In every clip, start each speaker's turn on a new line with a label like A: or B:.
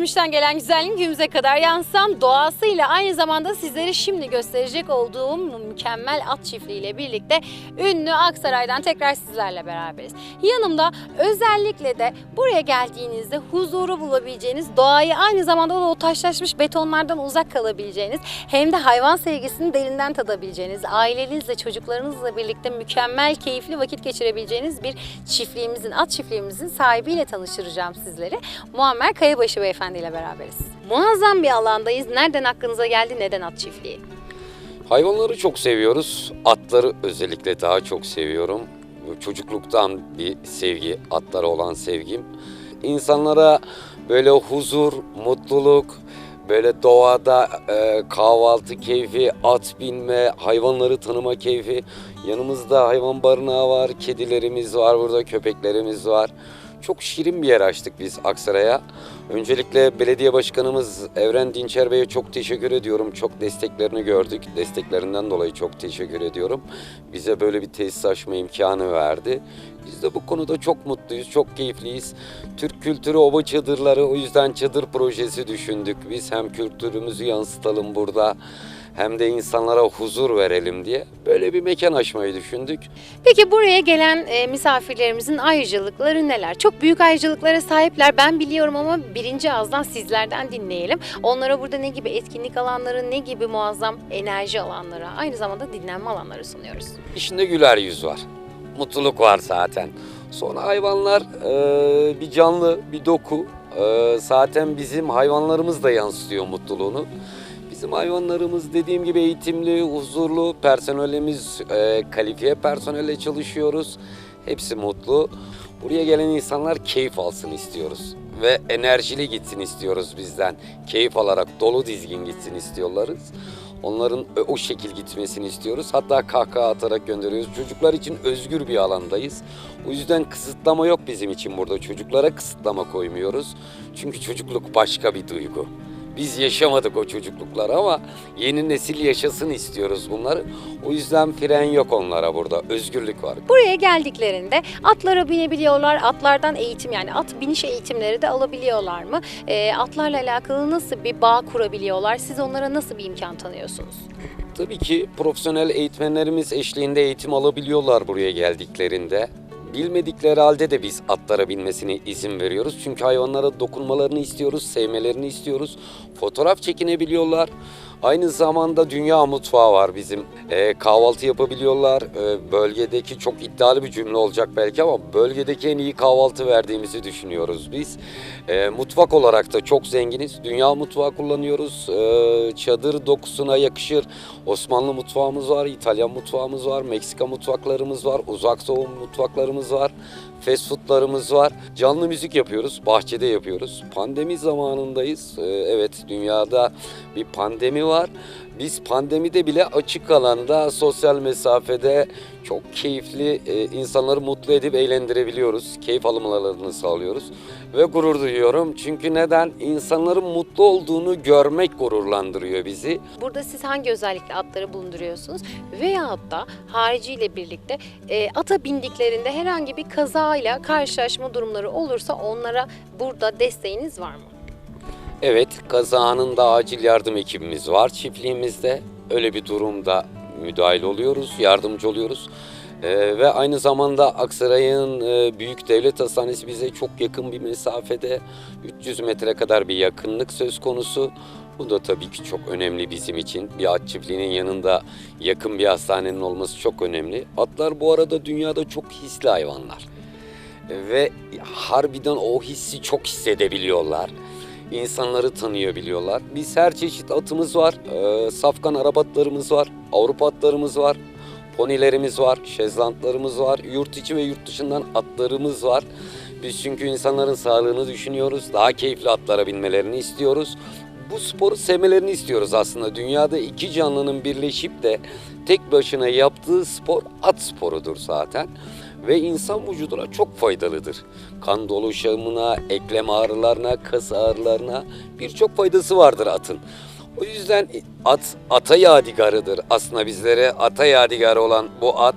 A: geçmişten gelen güzelliğin günümüze kadar yansıtan doğasıyla aynı zamanda sizlere şimdi gösterecek olduğum mükemmel at çiftliğiyle birlikte ünlü Aksaray'dan tekrar sizlerle beraberiz. Yanımda özellikle de buraya geldiğinizde huzuru bulabileceğiniz, doğayı aynı zamanda da o taşlaşmış betonlardan uzak kalabileceğiniz hem de hayvan sevgisini derinden tadabileceğiniz, ailenizle, çocuklarınızla birlikte mükemmel, keyifli vakit geçirebileceğiniz bir çiftliğimizin, at çiftliğimizin sahibiyle tanıştıracağım sizleri. Muammer Kayabaşı Beyefendi ile beraberiz. Muazzam bir alandayız. Nereden aklınıza geldi, neden at çiftliği?
B: Hayvanları çok seviyoruz. Atları özellikle daha çok seviyorum. Çocukluktan bir sevgi, atlara olan sevgim. İnsanlara böyle huzur, mutluluk, böyle doğada e, kahvaltı keyfi, at binme, hayvanları tanıma keyfi. Yanımızda hayvan barınağı var, kedilerimiz var, burada köpeklerimiz var. Çok şirin bir yer açtık biz Aksaray'a. Öncelikle belediye başkanımız Evren Dinçer Bey'e çok teşekkür ediyorum. Çok desteklerini gördük. Desteklerinden dolayı çok teşekkür ediyorum. Bize böyle bir tesis açma imkanı verdi. Biz de bu konuda çok mutluyuz, çok keyifliyiz. Türk kültürü oba çadırları, o yüzden çadır projesi düşündük. Biz hem kültürümüzü yansıtalım burada hem de insanlara huzur verelim diye böyle bir mekan açmayı düşündük.
A: Peki buraya gelen e, misafirlerimizin ayrıcalıkları neler? Çok büyük ayrıcalıklara sahipler ben biliyorum ama birinci ağızdan sizlerden dinleyelim. Onlara burada ne gibi etkinlik alanları, ne gibi muazzam enerji alanları, aynı zamanda dinlenme alanları sunuyoruz.
B: İçinde güler yüz var. Mutluluk var zaten. Sonra hayvanlar e, bir canlı, bir doku. E, zaten bizim hayvanlarımız da yansıtıyor mutluluğunu. Bizim hayvanlarımız dediğim gibi eğitimli, huzurlu, personelimiz e, kalifiye personelle çalışıyoruz. Hepsi mutlu. Buraya gelen insanlar keyif alsın istiyoruz. Ve enerjili gitsin istiyoruz bizden. Keyif alarak dolu dizgin gitsin istiyorlarız. Onların o şekil gitmesini istiyoruz. Hatta kahkaha atarak gönderiyoruz. Çocuklar için özgür bir alandayız. O yüzden kısıtlama yok bizim için burada. Çocuklara kısıtlama koymuyoruz. Çünkü çocukluk başka bir duygu. Biz yaşamadık o çocuklukları ama yeni nesil yaşasın istiyoruz bunları. O yüzden fren yok onlara burada. Özgürlük var.
A: Buraya geldiklerinde atlara binebiliyorlar, atlardan eğitim yani at biniş eğitimleri de alabiliyorlar mı? E, atlarla alakalı nasıl bir bağ kurabiliyorlar? Siz onlara nasıl bir imkan tanıyorsunuz?
B: Tabii ki profesyonel eğitmenlerimiz eşliğinde eğitim alabiliyorlar buraya geldiklerinde. Bilmedikleri halde de biz atlara binmesine izin veriyoruz. Çünkü hayvanlara dokunmalarını istiyoruz, sevmelerini istiyoruz. Fotoğraf çekinebiliyorlar. Aynı zamanda dünya mutfağı var bizim. Ee, kahvaltı yapabiliyorlar. Ee, bölgedeki çok iddialı bir cümle olacak belki ama bölgedeki en iyi kahvaltı verdiğimizi düşünüyoruz biz. Ee, mutfak olarak da çok zenginiz. Dünya mutfağı kullanıyoruz. Ee, çadır dokusuna yakışır. Osmanlı mutfağımız var, İtalyan mutfağımız var, Meksika mutfaklarımız var, uzak doğu mutfaklarımız var, fast foodlarımız var. Canlı müzik yapıyoruz, bahçede yapıyoruz. Pandemi zamanındayız. Ee, evet, dünyada bir pandemi var. Biz pandemide bile açık alanda, sosyal mesafede çok keyifli e, insanları mutlu edip eğlendirebiliyoruz. Keyif almalarını sağlıyoruz. Ve gurur duyuyorum. Çünkü neden? İnsanların mutlu olduğunu görmek gururlandırıyor bizi.
A: Burada siz hangi özellikle atları bulunduruyorsunuz? Veyahut da hariciyle birlikte e, ata bindiklerinde herhangi bir kazayla karşılaşma durumları olursa onlara burada desteğiniz var mı?
B: Evet, kaza anında acil yardım ekibimiz var çiftliğimizde. Öyle bir durumda müdahil oluyoruz, yardımcı oluyoruz. Ee, ve aynı zamanda Aksaray'ın e, Büyük Devlet Hastanesi bize çok yakın bir mesafede 300 metre kadar bir yakınlık söz konusu. Bu da tabii ki çok önemli bizim için. Bir at çiftliğinin yanında yakın bir hastanenin olması çok önemli. Atlar bu arada dünyada çok hisli hayvanlar. Ve harbiden o hissi çok hissedebiliyorlar insanları tanıyabiliyorlar. Biz her çeşit atımız var. Ee, safkan Arap atlarımız var. Avrupa atlarımız var. Ponilerimiz var. Şezlantlarımız var. Yurt içi ve yurt dışından atlarımız var. Biz çünkü insanların sağlığını düşünüyoruz. Daha keyifli atlara binmelerini istiyoruz. Bu sporu sevmelerini istiyoruz aslında. Dünyada iki canlının birleşip de tek başına yaptığı spor at sporudur zaten ve insan vücuduna çok faydalıdır. Kan dolaşımına, eklem ağrılarına, kas ağrılarına birçok faydası vardır atın. O yüzden at ata yadigarıdır aslında bizlere ata yadigarı olan bu at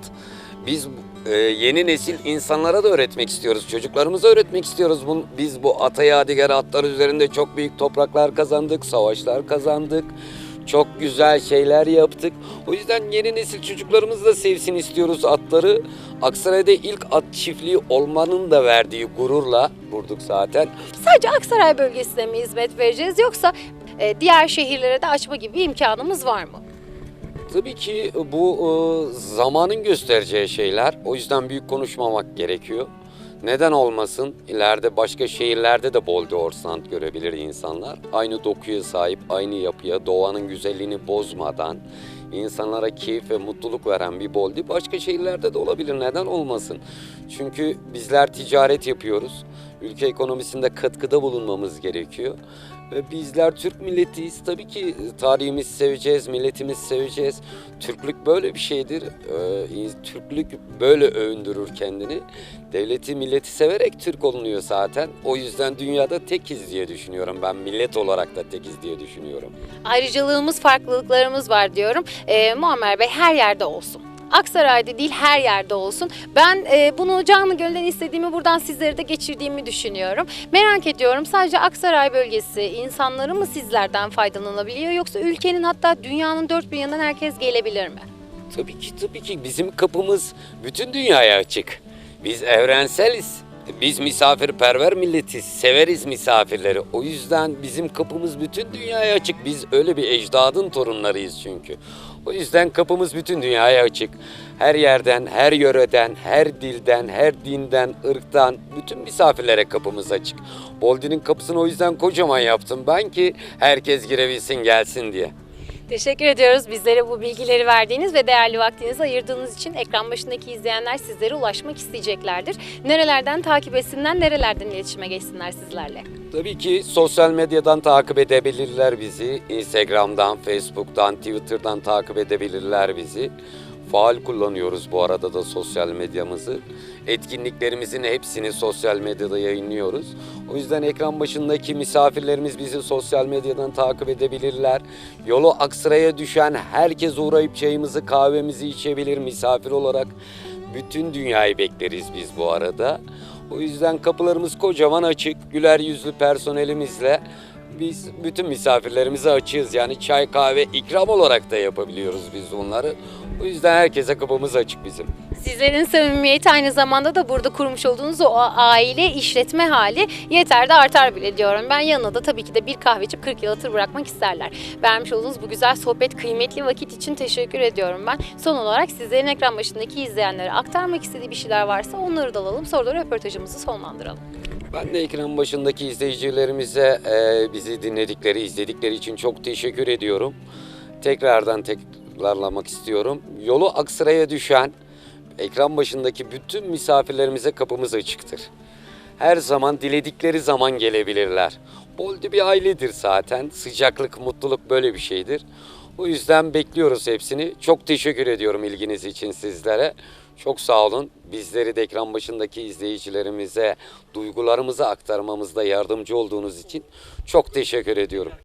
B: biz e, yeni nesil insanlara da öğretmek istiyoruz. Çocuklarımıza öğretmek istiyoruz. Bun- Biz bu ata yadigar atlar üzerinde çok büyük topraklar kazandık, savaşlar kazandık. Çok güzel şeyler yaptık. O yüzden yeni nesil çocuklarımız da sevsin istiyoruz atları. Aksaray'da ilk at çiftliği olmanın da verdiği gururla kurduk zaten.
A: Sadece Aksaray bölgesine mi hizmet vereceğiz yoksa e, diğer şehirlere de açma gibi bir imkanımız var mı?
B: Tabii ki bu e, zamanın göstereceği şeyler. O yüzden büyük konuşmamak gerekiyor. Neden olmasın? İleride başka şehirlerde de bol stand görebilir insanlar. Aynı dokuya sahip, aynı yapıya, doğanın güzelliğini bozmadan insanlara keyif ve mutluluk veren bir boldi başka şehirlerde de olabilir. Neden olmasın? Çünkü bizler ticaret yapıyoruz. Ülke ekonomisinde katkıda bulunmamız gerekiyor. Bizler Türk milletiyiz. Tabii ki tarihimizi seveceğiz, milletimizi seveceğiz. Türklük böyle bir şeydir. Ee, Türklük böyle övündürür kendini. Devleti, milleti severek Türk olunuyor zaten. O yüzden dünyada tekiz diye düşünüyorum. Ben millet olarak da tekiz diye düşünüyorum.
A: Ayrıcalığımız, farklılıklarımız var diyorum. E, Muammer Bey her yerde olsun. Aksaray'da değil her yerde olsun. Ben e, bunu canlı gönülden istediğimi buradan sizlere de geçirdiğimi düşünüyorum. Merak ediyorum sadece Aksaray bölgesi insanları mı sizlerden faydalanabiliyor yoksa ülkenin hatta dünyanın dört bir yanından herkes gelebilir mi?
B: Tabii ki tabii ki bizim kapımız bütün dünyaya açık. Biz evrenseliz. Biz misafirperver milletiz. Severiz misafirleri. O yüzden bizim kapımız bütün dünyaya açık. Biz öyle bir ecdadın torunlarıyız çünkü. O yüzden kapımız bütün dünyaya açık. Her yerden, her yöreden, her dilden, her dinden, ırktan bütün misafirlere kapımız açık. Boldi'nin kapısını o yüzden kocaman yaptım ben ki herkes girebilsin gelsin diye.
A: Teşekkür ediyoruz bizlere bu bilgileri verdiğiniz ve değerli vaktinizi ayırdığınız için. Ekran başındaki izleyenler sizlere ulaşmak isteyeceklerdir. Nerelerden takip etsinler, nerelerden iletişime geçsinler sizlerle?
B: Tabii ki sosyal medyadan takip edebilirler bizi. Instagram'dan, Facebook'tan, Twitter'dan takip edebilirler bizi. Faal kullanıyoruz bu arada da sosyal medyamızı. Etkinliklerimizin hepsini sosyal medyada yayınlıyoruz. O yüzden ekran başındaki misafirlerimiz bizi sosyal medyadan takip edebilirler. Yolu Aksaray'a düşen herkes uğrayıp çayımızı kahvemizi içebilir misafir olarak. Bütün dünyayı bekleriz biz bu arada. O yüzden kapılarımız kocaman açık. Güler yüzlü personelimizle biz bütün misafirlerimize açığız. Yani çay kahve ikram olarak da yapabiliyoruz biz bunları. O yüzden herkese kapımız açık bizim.
A: Sizlerin samimiyeti aynı zamanda da burada kurmuş olduğunuz o aile işletme hali yeter de artar bile diyorum. Ben yanına da tabii ki de bir kahve içip 40 yıl hatır bırakmak isterler. Vermiş olduğunuz bu güzel sohbet, kıymetli vakit için teşekkür ediyorum ben. Son olarak sizlerin ekran başındaki izleyenlere aktarmak istediği bir şeyler varsa onları da alalım. Sonra da röportajımızı sonlandıralım.
B: Ben de ekran başındaki izleyicilerimize e, bizi dinledikleri, izledikleri için çok teşekkür ediyorum. Tekrardan tekrarlamak istiyorum. Yolu Aksaray'a düşen ekran başındaki bütün misafirlerimize kapımız açıktır. Her zaman diledikleri zaman gelebilirler. Boldi bir ailedir zaten. Sıcaklık, mutluluk böyle bir şeydir. O yüzden bekliyoruz hepsini. Çok teşekkür ediyorum ilginiz için sizlere. Çok sağ olun. Bizleri de ekran başındaki izleyicilerimize duygularımızı aktarmamızda yardımcı olduğunuz için çok teşekkür ediyorum.